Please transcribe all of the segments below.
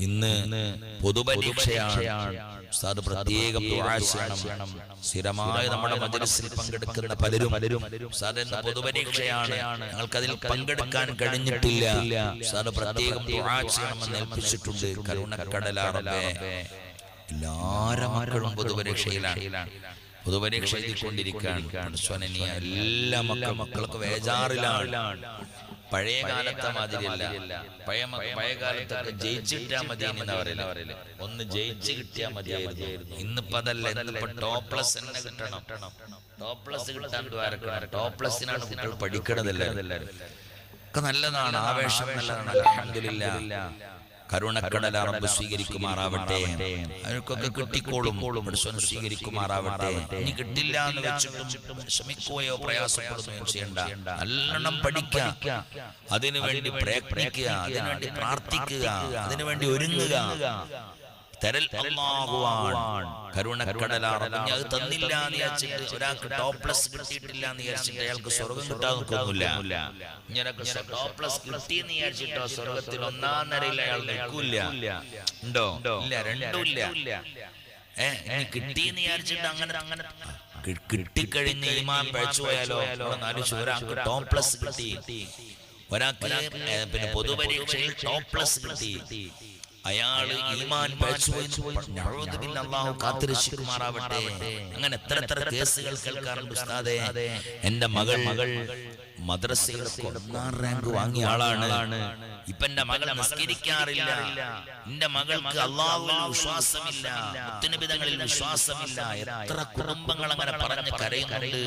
ഇന്ന് പൊതുപരീക്ഷയാണ്. ഉസ്താദ് പ്രത്യേകം ചെയ്യണം. സ്ഥിരമായി നമ്മുടെ മജലിസിൽ പങ്കെടുക്കുന്ന പലരും പലരും പൊതുപരീക്ഷയാണ്. ഞങ്ങൾക്ക് അതിൽ പങ്കെടുക്കാൻ കഴിഞ്ഞിട്ടില്ല. ഉസ്താദ് പ്രത്യേകം ചെയ്യണമെന്ന് ഏൽപ്പിച്ചിട്ടുണ്ട്. കരുണക്കടലാറബേ എല്ലാര മക്കളും പൊതുപരീക്ഷയിലാണ്. പൊതുപരീക്ഷ എഴുതിക്കൊണ്ടിരിക്കുകയാണ്. എല്ലാ മക്കൾ മക്കൾക്ക് വേജാറിലാണ് പഴയ കാലത്തെ മാതിരിയല്ല. പഴയ പഴയ കാലത്തൊക്കെ ജയിച്ചിട്ടാ മതി എന്നാ പറയില്ല ഒന്ന് ജയിച്ച് കിട്ടിയാ മതിയായിരുന്നു. ഇന്നിപ്പോ അതല്ല ടോപ്ലസ് തന്നെ കിട്ടണം. ടോപ്ലസ് കിട്ടാൻ ദ്വാരക്കണം ടോപ്പ് പ്ലസിനാണ് കുട്ടികൾ പഠിക്കണതല്ല ഒക്കെ നല്ലതാണ്. ആവേശം നല്ലതാണ്. അൽഹംദുലില്ലാ. കരുണക്കടല റബ്ബ് സ്വീകരിക്കുമാറാവട്ടെ അവർക്കൊക്കെ കിട്ടിക്കോളും. പഠിച്ചവൻ സ്വീകരിക്കുമാറാവട്ടെ. ഇനി കിട്ടില്ല എന്ന് വെച്ചിട്ടും ശ്രമിക്കുകയോ പ്രയാസപ്പെടുകയോ ചെയ്യണ്ട. നല്ലോണം പഠിക്കുക. അതിനു വേണ്ടി പ്രയത്നിക്കുക. അതിനുവേണ്ടി പ്രാർത്ഥിക്കുക. അതിനുവേണ്ടി ഒരുങ്ങുക. തരൽ അള്ളാഹുവാൻ കരുണക്കടലാണ് അത് തന്നില്ല എന്ന് വിചാരിച്ചിട്ട് ഒരാൾക്ക് ടോപ്ലസ് പ്ലസ് കിട്ടിയിട്ടില്ല എന്ന് വിചാരിച്ചിട്ട് അയാൾക്ക് സ്വർഗം കിട്ടാൻ നിൽക്കുന്നില്ല. ഇങ്ങനൊക്കെ ടോപ്പ് പ്ലസ് കിട്ടി എന്ന് വിചാരിച്ചിട്ടോ സ്വർഗത്തിൽ ഒന്നാം നിരയിൽ അയാൾ നിൽക്കൂല്ല. ഉണ്ടോ? ഇല്ല രണ്ടുമില്ല. ഏഹ് ഇനി കിട്ടി എന്ന് വിചാരിച്ചിട്ട് അങ്ങനെ അങ്ങനെ കിട്ടിക്കഴിഞ്ഞ് ഈമാൻ പഴച്ചു പോയാലോ നാല് ഒരാൾക്ക് ടോം പ്ലസ് കിട്ടി. ഒരാൾക്ക് പിന്നെ പൊതുപരീക്ഷയിൽ ടോപ്ലസ് പ്ലസ് കിട്ടി. അയാൾ ഈമാൻ അള്ളാഹു കാത്തിരക്ഷിക്കുമാറാവട്ടെ. അങ്ങനെ എത്ര എത്ര കേസുകൾ കേൾക്കാറുണ്ട് ഉസ്താദേ. എന്റെ മകൾ മകൾ മദ്രസയിൽ ഒന്നാം റാങ്ക് വാങ്ങിയ ആളാണ് ഇപ്പൊ എന്റെ മകൾ നിസ്കരിക്കാറില്ല. എന്റെ മകൾക്ക് അള്ളാഹുവിൽ വിശ്വാസമില്ല. മുത്തുനിബിതങ്ങളിൽ വിശ്വാസമില്ല. എത്ര കുടുംബങ്ങൾ അങ്ങനെ പറഞ്ഞ് കരയുന്നുണ്ട്.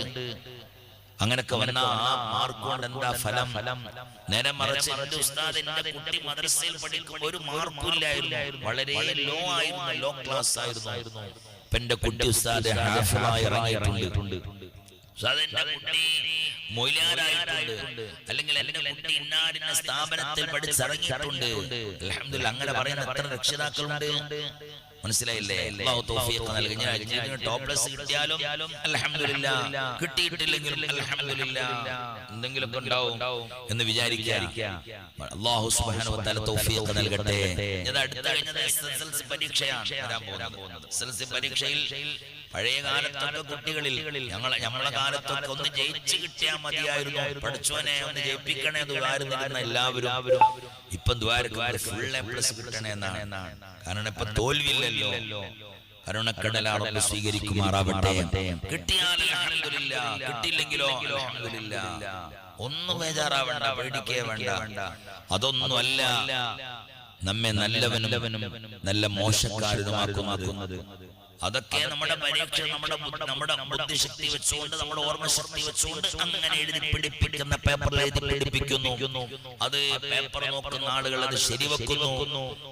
അങ്ങനൊക്കെ വന്ന ആ മാർക്ക് കൊണ്ട് എന്താ ഫലം? നേരെ മറിച്ച് എന്റെ ഉസ്താദ് എന്റെ കുട്ടി മദ്രസയിൽ പഠിക്കുമ്പോൾ ഒരു മാർക്കില്ലായിരുന്നു വളരെ ലോ ആയിരുന്നു. ലോ ക്ലാസ് ആയിരുന്നു. ഇപ്പൊ എന്റെ കുട്ടി ഉസ്താദ് ഹാഫിളായി ഇറങ്ങിയിട്ടുണ്ട്. മൊയിലാരായിട്ടുണ്ട് അല്ലെങ്കിൽ എന്റെ കുട്ടി ഇന്നാടിന സ്ഥാപനത്തിൽ പഠിച്ചിറങ്ങിയിട്ടുണ്ട്. അങ്ങനെ പറയുന്ന എത്ര രക്ഷിതാക്കളുണ്ട്. മനസ്സിലായില്ലേ? തൗഫീഖ് നൽകി. ഞാൻ കിട്ടിയാലും അൽഹംദുലില്ലാ. കിട്ടിയിട്ടില്ലെങ്കിലും അൽഹംദുലില്ലാ. എന്തെങ്കിലുമൊക്കെ ഉണ്ടാവും എന്ന് വിചാരിക്കുക സുബ്ഹാനഹു വ തആല തൗഫീഖ് നൽകട്ടെ. ഞാൻ അടുത്ത കഴിഞ്ഞത് എസ്എസ്എൽസി പരീക്ഷയാണ് വരാൻ പോകുന്നത്. എസ്എസ്എൽസി പരീക്ഷയിൽ പഴയ കാലത്തൊക്കെ കുട്ടികളിൽ ഞങ്ങളെ ഞമ്മളെ കാലത്തൊക്കെ ഒന്ന് ജയിച്ചു കിട്ടിയാൽ മതിയായിരുന്നു. പഠിച്ചോനെ ഒന്ന് ജയിപ്പിക്കണേ ദ്വാരുന്നിരുന്ന എല്ലാവരും. ഇപ്പം ദ്വാരക്ക് ഫുൾ എ പ്ലസ് കിട്ടണേ എന്നാണ്. കാരണം ഇപ്പൊ തോൽവിയില്ലല്ലോ കരുണക്കടലാറൊക്കെ സ്വീകരിക്കുമാറാവട്ടെ കിട്ടിയാൽ കിട്ടിയില്ലെങ്കിലോ ഒന്നും ബേജാറാവണ്ട. പേടിക്കേ വേണ്ട. അതൊന്നുമല്ല. നമ്മെ നല്ലവനും നല്ല മോശക്കാരനുമാക്കുന്നത്. അതൊക്കെ നമ്മുടെ പരീക്ഷ നമ്മുടെ നമ്മുടെ ബുദ്ധിശക്തി വെച്ചുകൊണ്ട് നമ്മുടെ ഓർമ്മശക്തി വെച്ചുകൊണ്ട് അങ്ങനെ എഴുതി പിടിപ്പിക്കുന്ന പേപ്പറിൽ എഴുതി പിടിപ്പിക്കുന്നു. അത് പേപ്പർ നോക്കുന്ന ആളുകൾ അത് ശരിവെക്കുന്നു.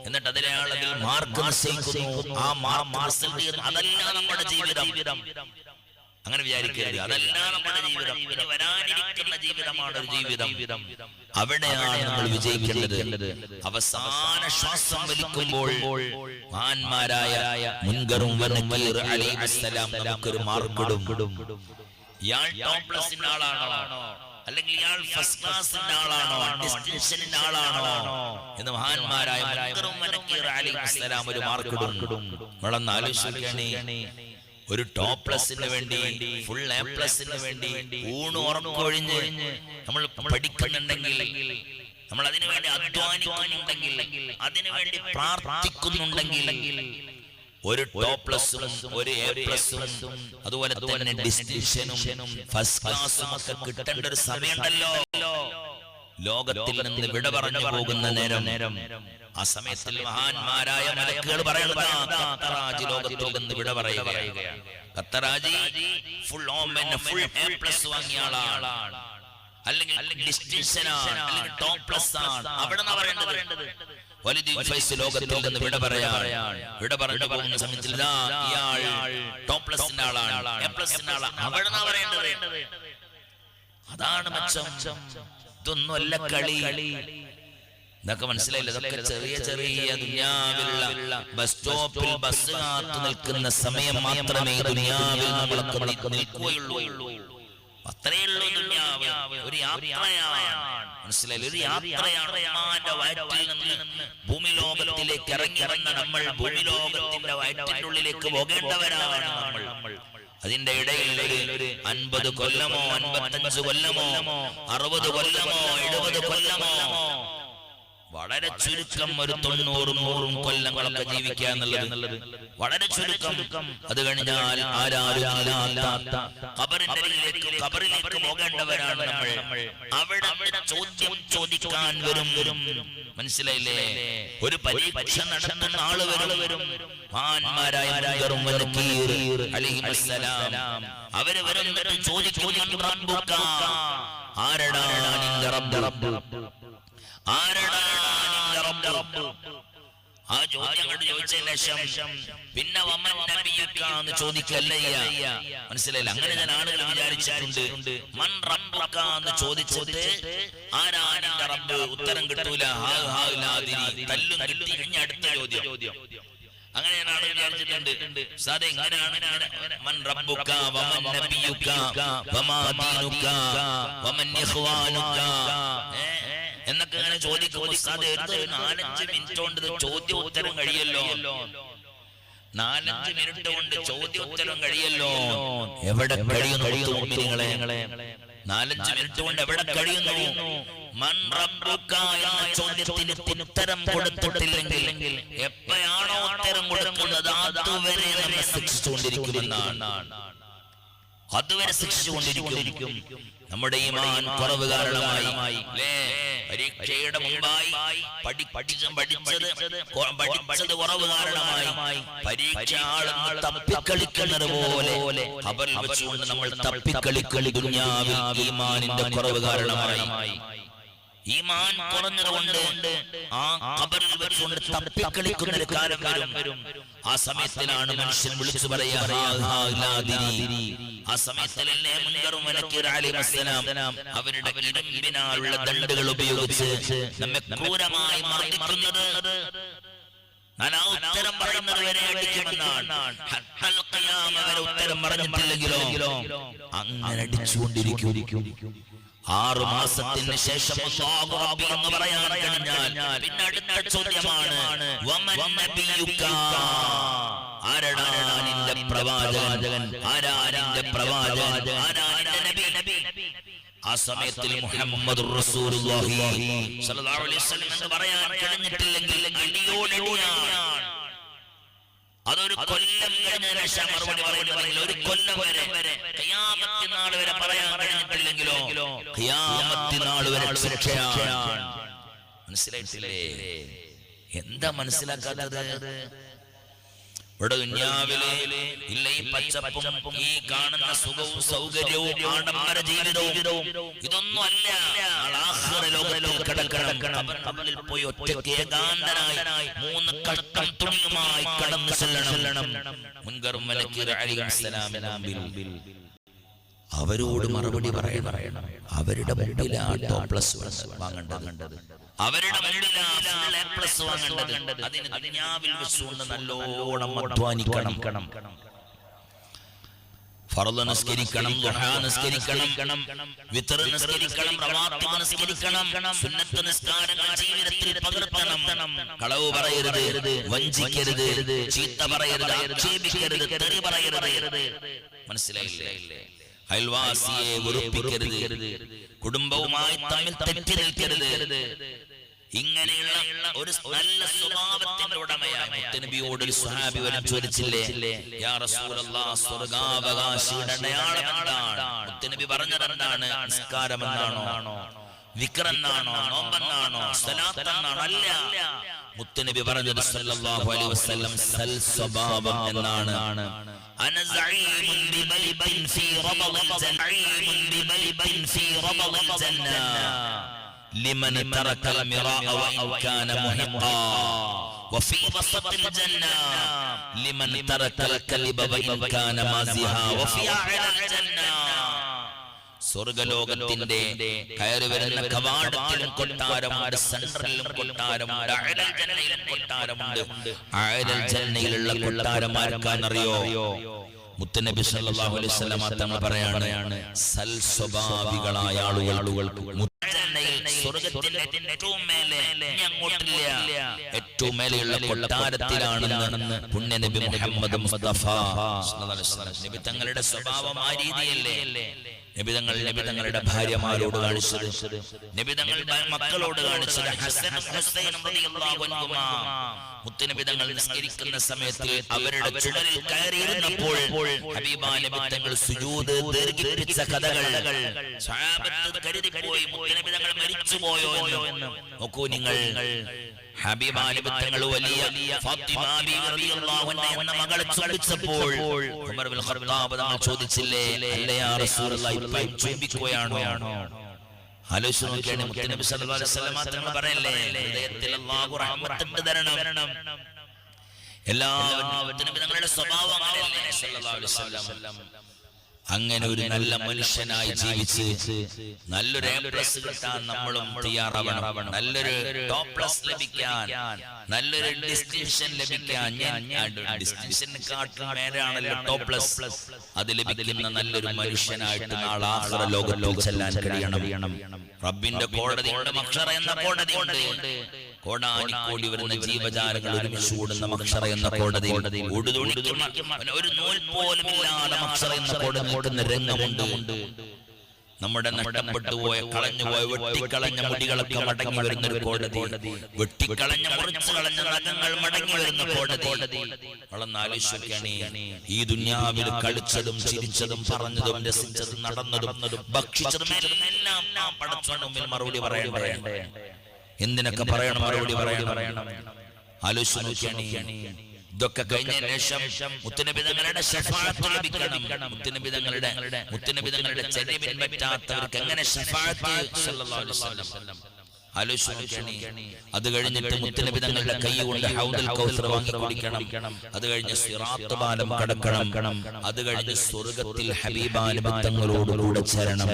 എന്നിട്ട് അതിലെ ആളുകൾ മാർക്ക് നിശ്ചയിക്കുന്നു. ആ മാർക്ക് അതല്ല നമ്മുടെ ജീവിതം. അങ്ങനെ വിചാരിക്കരുത്. അതല്ല നമ്മുടെ ജീവിതം. ഇനി വരാനിരിക്കുന്ന ജീവിതമാണ് ഒരു ജീവിതം. അവിടെയാണ് നമ്മൾ വിജയിക്കേണ്ടത്. അവസാന ശ്വാസം വലിക്കുമ്പോൾ മഹാന്മാരായ മുൻകറും നമുക്കൊരു മാർക്കിടും. ഇയാൾ ടോപ്പ് പ്ലസിന്റെ ആളാണോ അല്ലെങ്കിൽ ഇയാൾ ഫസ്റ്റ് ക്ലാസിന്റെ ആളാണോ ഡിസ്റ്റിങ്ഷനിന്റെ ആളാണോ എന്ന് മഹാന്മാരായ ഒരു മാർക്കിടും. നമ്മളൊന്ന് ആലോചിക്കണേ ഒരു ടോപ്പ് പ്ലസിന് വേണ്ടി ഫുൾ എ പ്ലസിന് വേണ്ടി ഊണ് ഉറക്കൊഴിഞ്ഞ് നമ്മൾ പഠിക്കുന്നുണ്ടെങ്കിൽ നമ്മൾ അതിനു വേണ്ടി അധ്വാനിക്കുന്നുണ്ടെങ്കിൽ അതിനു വേണ്ടി പ്രാർത്ഥിക്കുന്നുണ്ടെങ്കിൽ ഒരു ടോപ്പ് പ്ലസും ഒരു എ പ്ലസും അതുപോലെ തന്നെ ഡിസ്റ്റിങ്ഷനും ഫസ്റ്റ് ക്ലാസും ഒക്കെ കിട്ടേണ്ട ഒരു സമയമുണ്ടല്ലോ. ലോകത്തിൽ നിന്ന് വിട പറഞ്ഞു പോകുന്ന നേരം. നേരം. ആ സമയത്തിൽ മഹാന്മാരായ മലക്കുകൾ പറയുന്നത് ലോകത്തിൽ നിന്ന് വിട പറയുകയാണ്. ഫുൾ ഓമൻ ഫുൾ എ പ്ലസ് വാങ്ങിയ ആളാണ്. അല്ലെങ്കിൽ ഡിസ്റ്റിങ്ഷൻ ആണ്. അല്ലെങ്കിൽ ടോപ്പ് പ്ലസ് ആണ്. അവിടെ പറയേണ്ടത്? ലോകത്തിൽ നിന്ന് വിട പറയാൻ വിട പറഞ്ഞു പോകുന്ന സമയത്തിൽ ഇതാ ഇയാൾ ടോപ്പ് പ്ലസിന്റെ ആളാണ്. എ പ്ലസിന്റെ ആളാണ്. അവിടെ നിന്ന് പറയേണ്ടത്? അതാണ് മെച്ചം. ഇതൊന്നുമല്ല കളി. ഇതൊക്കെ മനസ്സിലായില്ല? ഇതൊക്കെ ചെറിയ ചെറിയ ദുനിയാവിലുള്ള ബസ് സ്റ്റോപ്പിൽ ബസ് കാത്തു നിൽക്കുന്ന സമയം മാത്രമേ ദുനിയാവിൽ നമ്മളൊക്കെ നിൽക്കുകയുള്ളൂ അത്രയേ ഉള്ളൂ ദുനിയാവ്. ഒരു യാത്രയാണ്. മനസ്സിലായില്ല? ഒരു യാത്രയാണ് ഉമ്മാന്റെ വയറ്റിൽ നിന്ന് ഭൂമി ലോകത്തിലേക്ക് ഇറങ്ങി വന്ന നമ്മൾ ഭൂമി ലോകത്തിന്റെ പോകേണ്ടവരാണ് നമ്മൾ. പോകേണ്ടവരാണ് നമ്മൾ. അതിന്റെ ഇടയിൽ ഒരു അൻപത് കൊല്ലമോ അൻപത്തഞ്ച് കൊല്ലമോ അറുപത് കൊല്ലമോ എഴുപത് കൊല്ലമോ. വളരെ ചുരുക്കം ഒരു തൊണ്ണൂറും നൂറും കൊല്ലങ്ങളൊക്കെ ജീവിക്കുക എന്നുള്ളത്. വളരെ ചുരുക്കം. അത് കഴിഞ്ഞാൽ ആരാരും കബറിലേക്ക് പോകേണ്ടവരാണ് നമ്മൾ. അവിടെ ചോദ്യം ചോദിക്കാൻ വരും. വരും. മനസ്സിലായില്ലേ? ഒരു പരീക്ഷ നടത്തുന്ന ആൾ വരും. വരും. അവർ വരും ചോദിച്ചു ചോദിക്കും "മൻ ആരടാ ആരടാ ചോദ്യം ചോദിച്ച ചോദിച്ചതിന് ശേഷം പിന്നെ വമ്മൻ നബിയുക്ക എന്ന് ചോദിക്കല്ലയ്യ മനസ്സിലായില്ല? അങ്ങനെ ഞാൻ ആളുകൾ വിചാരിച്ചിട്ടുണ്ട്. മൻ റബ്ബക്കാന്ന് ചോദിച്ചിട്ട് ആരാ നിന്റെ റബ്ബ്? ഉത്തരം കിട്ടൂല. തല്ലും കിട്ടി കഴിഞ്ഞ അടുത്ത ചോദ്യം. അങ്ങനെ ഞാൻ ആളുകൾ വിചാരിച്ചിട്ടുണ്ട്. സാറേ ഇങ്ങനെയാണ് ഇങ്ങനെ മൻ റബ്ബുക വമൻ നബിയുക്ക വമാ ദീനുക വമൻ ഇഖ്വാനുക ഏ ചോദിക്കും കഴിയല്ലോ. നാലഞ്ച് മിനിറ്റ് കൊണ്ട് ചോദ്യോത്തരം കഴിയല്ലോ. എവിടെ കഴിയുന്നു മിനിറ്റ് കൊണ്ട് എവിടെ കഴിയുന്നു? എപ്പോഴാണോ ഉത്തരം കൊടുക്കുന്നത് അതുവരെ നമ്മെ അതുവരെ ശിക്ഷിച്ചുകൊണ്ടിരിക്കും. നമ്മുടെ ഈമാൻ കുറവ് കാരണമായി? പരീക്ഷയുടെ മുമ്പായി പഠി പഠിച്ച പഠിച്ചത് പഠിച്ചത് കുറവ് കാരണമായി. പരീക്ഷ ആളുകൾ തപ്പിക്കളിക്കുന്നത് പോലെ അവരിൽ വെച്ചുകൊണ്ട് നമ്മൾ തപ്പിക്കളിക്കളി ദുനിയാവിൽ ഈമാനിന്റെ കുറവ് കാരണമായി. ഈമാൻ കുറഞ്ഞതുകൊണ്ട് ആ കബറിൽ വെച്ചുകൊണ്ട് തപ്പിക്കളിക്കുന്ന ഒരു കാലം വരും. ആ സമയത്തിലാണ് മനുഷ്യൻ വിളിച്ചു പറയാ. ആ അലൈഹിസ്സലാം അവരുടെ ഇരുമ്പിനാലുള്ള ദണ്ടുകൾ ഉപയോഗിച്ച് നമ്മെ ക്രൂരമായി മർദ്ദിക്കുന്നത്. ഞാൻ ഉത്തരം പറയുന്നത് വരെ അടിക്കുമെന്നാണ്. ഉത്തരം അടിച്ചുകൊണ്ടിരിക്കും. ആറു മാസത്തിന് ശേഷം എന്ന് പറയാൻ കഴിഞ്ഞാൽ പിന്നെ അടുത്ത ചോദ്യമാണ് ആരടാ നിന്റെ പ്രവാചകൻ? ആരാ നിന്റെ പ്രവാചകൻ? ആരാ നിന്റെ നബി? ആ സമയത്തിൽ മുഹമ്മദ് എന്ന് പറയാൻ കഴിഞ്ഞിട്ടില്ലെങ്കിൽ അതൊരു കൊല്ലം കഴിഞ്ഞ മറുപടി പറയുന്നതെങ്കിൽ ഒരു കൊല്ലം വരെ നാൾ വരെ പറയാൻ കഴിഞ്ഞിട്ടില്ലെങ്കിലോ ഖിയാമത്ത് നാൾ വരെ ശിക്ഷയാണ് മനസ്സിലായിട്ടില്ലേ? എന്താ മനസ്സിലാക്കാത്തത്? ഇവിടെ ദുന്യാവിലെ ഇല്ല ഈ പച്ചപ്പും ഈ കാണുന്ന സുഖവും സൗകര്യവും ആഡംബര ജീവിതവും ഇതൊന്നും അല്ല. കിടക്കണം. പോയി ഒറ്റയ്ക്ക് ഏകാന്തനായി മൂന്ന് കഷ്ടം തുണിയുമായി കടന്നു ചെല്ലണം. മുൻകറും മലക്കീർ അലിസ്ലാമിന് മുമ്പിൽ. അവരോട് മറുപടി പറയണം. അവരുടെ മുമ്പിലാണ് വാങ്ങേണ്ടത്. അവരുടെ മുമ്പിലാണ് full A plus വാങ്ങേണ്ടത്. അതിന് ദുനിയാവിൽ വെച്ചുകൊണ്ട് നല്ലോണം അധ്വാനിക്കണം. നിസ്കരിക്കണം ദുഹാ നിസ്കരിക്കണം വിത്തർ നിസ്കരിക്കണം നിസ്കരിക്കണം സുന്നത്ത് നിസ്കാരങ്ങൾ ജീവിതത്തിൽ പകർത്തണം. കളവ് പറയരുത് വഞ്ചിക്കരുത് ചീത്ത പറയരുത് ആക്ഷേപിക്കരുത് തെറി പറയരുത്. മനസ്സിലായില്ലേ? അയൽവാസിയെ വെറുപ്പിക്കരുത്. കുടുംബവുമായി തമ്മിൽ തെറ്റി നിൽക്കരുത് ഇങ്ങനെയുള്ള ഒരു നല്ല സ്വഭാവത്തിന്റെ ഉടമയാണ് മുത്തനബിയോട് ഒരു സ്വഹാബി വരം ചോദിച്ചില്ലേ യാ റസൂലല്ലാഹ് സ്വർഗാവകാശിയുടെ അടയാളം എന്താണ് മുത്തനബി പറഞ്ഞത് എന്താണ് നിസ്കാരം എന്നാണോ വിക്രെന്നാണോ നോമ്പെന്നാണോ സലാത്തെന്നാണോ അല്ല മുത്തനബി പറഞ്ഞത് സല്ലല്ലാഹു അലൈഹി വസല്ലം സൽ സ്വഭാവം എന്നാണ് أنا زعيم ببيت في ربض زعيم ببيت في ربض الجنة لمن ترك المراء وإن كان محقا وفي وسط الجنة لمن ترك الكذب وإن كان مازحا وفي أعلى الجنة സ്വർഗലോകത്തിന്റെ കയറി വരുന്ന കവാടത്തിലും കൊട്ടാരമുണ്ട് സെൻട്രലിലും കൊട്ടാരമുണ്ട് അയലൽ ജന്നയിലും കൊട്ടാരമുണ്ട്. അയലൽ ജന്നയിലുള്ള കൊട്ടാരം ആർക്കാണെന്നറിയോ മുത്തനബി സല്ലല്ലാഹു അലൈഹി വസല്ലമ തങ്ങൾ പറയാണ് സൽ സ്വഭാവികളായ ആളുകൾക്ക് സ്വർഗത്തിന്റെ ഏറ്റവും മേലെ അങ്ങോട്ടില്ല ഏറ്റവും മേലെയുള്ള കൊട്ടാരത്തിലാണെന്ന് പുണ്യനബി മുഹമ്മദ് മുസ്തഫ നബി തങ്ങളുടെ സ്വഭാവം ആ രീതിയല്ലേ? നബിതങ്ങൾ നിബിതങ്ങളുടെ ഭാര്യമാരോട് കാണിച്ചത്. നിബിതങ്ങൾ മക്കളോട് കാണിച്ചത്. മുത്തനബിതങ്ങൾ നിസ്കരിക്കുന്ന സമയത്ത് അവരുടെ ചുമലിൽ കയറിയിരുന്നപ്പോൾ ഹബീബാ നബിതങ്ങൾ സുജൂദ് ദീർഘിപ്പിച്ച കഥകൾ. കരുതിപ്പോയി മുത്തനബിതങ്ങൾ മരിച്ചുപോയോ എന്ന്. നോക്കൂ നിങ്ങൾ. ഹബീബാ നബിതങ്ങൾ വലിയ എന്ന മകളെ ചോദിച്ചപ്പോൾ ചോദിച്ചില്ലേ? അല്ലേ ചുംബിക്കുകയാണോ? ആലോചിച്ച് നോക്കിയാണ് മുത്തനബി സല്ലല്ലാഹു അലൈഹി വസല്ലം തങ്ങൾ പറയല്ലേ ഹൃദയത്തിൽ അല്ലാഹു റഹ്മത്ത് തരണം. എല്ലാവരും തങ്ങളുടെ സ്വഭാവം അങ്ങനെയല്ലേ? സല്ലല്ലാഹു അലൈഹി വസല്ലം. അങ്ങനെ ഒരു നല്ല മനുഷ്യനായി ജീവിച്ച് നല്ലൊരു എ പ്ലസ് കിട്ടാൻ നമ്മളും തയ്യാറാവണം നല്ലൊരു ടോപ്പ് പ്ലസ് ലഭിക്കാൻ നല്ലൊരു ഡിസ്റ്റിങ്ഷൻ ലഭിക്കാൻ ഞാൻ ഡിസ്റ്റിങ്ഷൻ കാട്ടിൽ മേലെയാണല്ലോ ടോപ്പ് പ്ലസ് അത് ലഭിക്കുന്ന നല്ലൊരു മനുഷ്യനായിട്ട് നാളെ ആഹ്റ ലോകത്തിൽ ചെല്ലാൻ കഴിയണം. റബ്ബിന്റെ കോടതി മക്ഷറ എന്ന കോടതിയുണ്ട് കോടാനിക്കോടി വരുന്ന ജീവജാലങ്ങൾ ഒരുമിച്ച് കൂടുന്ന മക്ഷറ എന്ന കോടതി ഒരു നൂൽ പോലും ഇല്ലാതെ മക്ഷറ എന്ന കോടതി ഓടുന്ന രംഗമുണ്ട്. നമ്മുടെ നഷ്ടപ്പെട്ടു പോയ കളഞ്ഞു പോയ വെട്ടിക്കളഞ്ഞ മുടികളൊക്കെ മടങ്ങി വരുന്ന ഒരു കോടതി. വെട്ടിക്കളഞ്ഞ മുറിച്ചു കളഞ്ഞ നഖങ്ങൾ മടങ്ങി വരുന്ന കോടതി. വളർന്ന് ആലോചിക്കുകയാണ് ഈ ദുന്യാവിൽ കളിച്ചതും ചിരിച്ചതും പറഞ്ഞതും രസിച്ചതും നടന്നതും ഭക്ഷിച്ചതും എല്ലാം പടച്ചോണ്ട് മുമ്പിൽ മറുപടി പറയണ്ടേ എന്തിനൊക്കെ പറയണം മറുപടി പറയണം? ആലോചിച്ച് നോക്കിയാണ് ഇതൊക്കെ കഴിഞ്ഞ ശേഷം മുത്തനബിതങ്ങളുടെ ലഭിക്കണം. മുത്തുനബിതങ്ങളുടെ മുത്തുനബിതങ്ങളുടെ പിൻപറ്റാത്തവർക്ക് എങ്ങനെ അത് കഴിഞ്ഞിട്ട് മുത്തനബിതങ്ങളുടെ കൈ കൊണ്ട് ഹൗദൽ കൗസർ വാങ്ങി കുടിക്കണം. അത് കഴിഞ്ഞ് സിറാത്ത് പാലം കടക്കണം. അത് കഴിഞ്ഞ് സ്വർഗത്തിൽ ഹബീബാനുബന്ധങ്ങളോടുകൂടെ ചേരണം.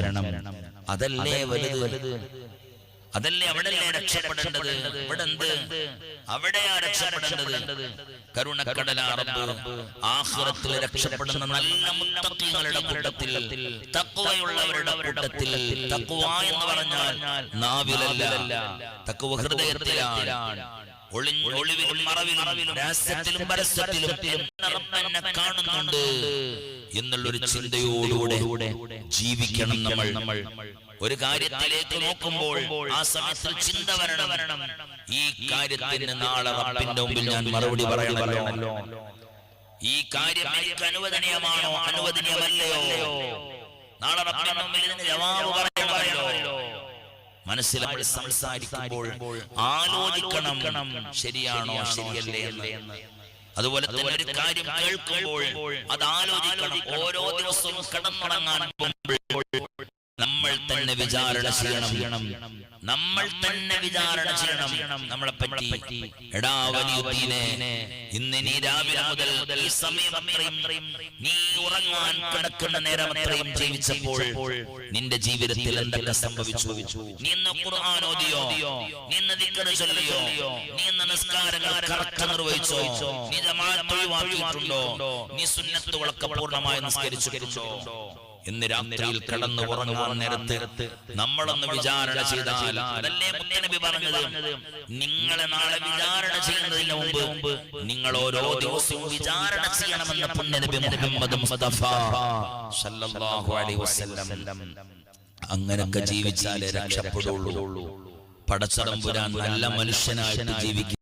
അതല്ലേ വലുത്? അതല്ലേ അവിടെയല്ലേ രക്ഷപ്പെടേണ്ടത്? ഇവിടെ എന്ത് അവിടെയാ രക്ഷപ്പെടേണ്ടത്? കരുണക്കടലാറമ്പ് ആഹ്റത്തിൽ രക്ഷപ്പെടുന്ന നല്ല മുത്തങ്ങളുടെ കൂട്ടത്തിൽ തക്കുവയുള്ളവരുടെ കൂട്ടത്തിൽ തക്കുവ എന്ന് പറഞ്ഞാൽ നാവിലല്ല തക്കുവ ഹൃദയത്തിലാണ്. ഒളിവിലും മറവിലും രഹസ്യത്തിലും പരസ്യത്തിലും റബ്ബെന്നെ കാണുന്നുണ്ട്. എന്നുള്ളൊരു ചിന്തയോടുകൂടെ ജീവിക്കണം നമ്മൾ. നമ്മൾ. ഒരു കാര്യത്തിലേക്ക് നോക്കുമ്പോൾ ആ സമയത്ത് ചിന്ത വരണം. ഈ കാര്യത്തിന് നാളെ റബ്ബിന്റെ മുമ്പിൽ ഞാൻ മറുപടി പറയണമല്ലോ. ഈ കാര്യം എനിക്ക് അനുവദനീയമാണോ? അനുവദനീയമല്ലയോ? നാളെ റബ്ബിന്റെ ഇതിന് ജവാബ് പറയണമല്ലോ. മനസ്സിൽ നമ്മൾ സംസാരിക്കുമ്പോൾ ആലോചിക്കണം. ശരിയാണോ ശരിയല്ലേ അതുപോലെ തന്നെ ഒരു കാര്യം കേൾക്കുമ്പോൾ അത് ആലോചിക്കണം. ഓരോ ദിവസവും കിടന്നുറങ്ങാൻ പോകുമ്പോൾ നമ്മൾ തന്നെ വിചാരണ ചെയ്യണം. നമ്മൾ തന്നെ വിചാരണ ചെയ്യണം. നമ്മളെ പറ്റി. എടാ വലിയുദ്ദീനെ ഇന്ന് നീ രാവിലെ മുതൽ ഈ സമയം നീ ഉറങ്ങാൻ കിടക്കുന്ന നേരം അത്രയും ജീവിച്ചപ്പോൾ നിന്റെ ജീവിതത്തിൽ എന്തൊക്കെ സംഭവിച്ചു? നീ ഇന്ന് ഖുർആൻ ഓതിയോ? നീ ഇന്ന് ചൊല്ലിയോ? നീ ഇന്ന് നിസ്കാരങ്ങൾ കറക്റ്റ് നിർവഹിച്ചോ? നീ ജമാഅത്ത് ഒഴിവാക്കിയിട്ടുണ്ടോ? നീ സുന്നത്തുകളൊക്കെ പൂർണമായി നിസ്കരിച്ചിട്ടുണ്ടോ? എന്ന് രാത്രിയിൽ കടന്നു ഉറങ്ങാൻ നേരത്ത് നമ്മളൊന്ന് വിചാരണ ചെയ്താൽ അതല്ലേ മുത്തനബി പറഞ്ഞത്? നിങ്ങളെ നാളെ വിചാരണ ചെയ്യുന്നതിന് മുമ്പ് നിങ്ങൾ ഓരോ ദിവസവും വിചാരണ ചെയ്യണമെന്ന് പുണ്യനബി മുഹമ്മദ് മുസ്തഫ സല്ലല്ലാഹു അലൈഹി വസല്ലം. അങ്ങനൊക്കെ ജീവിച്ചാലേ രക്ഷപ്പെടുള്ളൂ. പടച്ചടമ്പുരാൻ നല്ല മനുഷ്യനായിട്ട് ജീവിക്കും.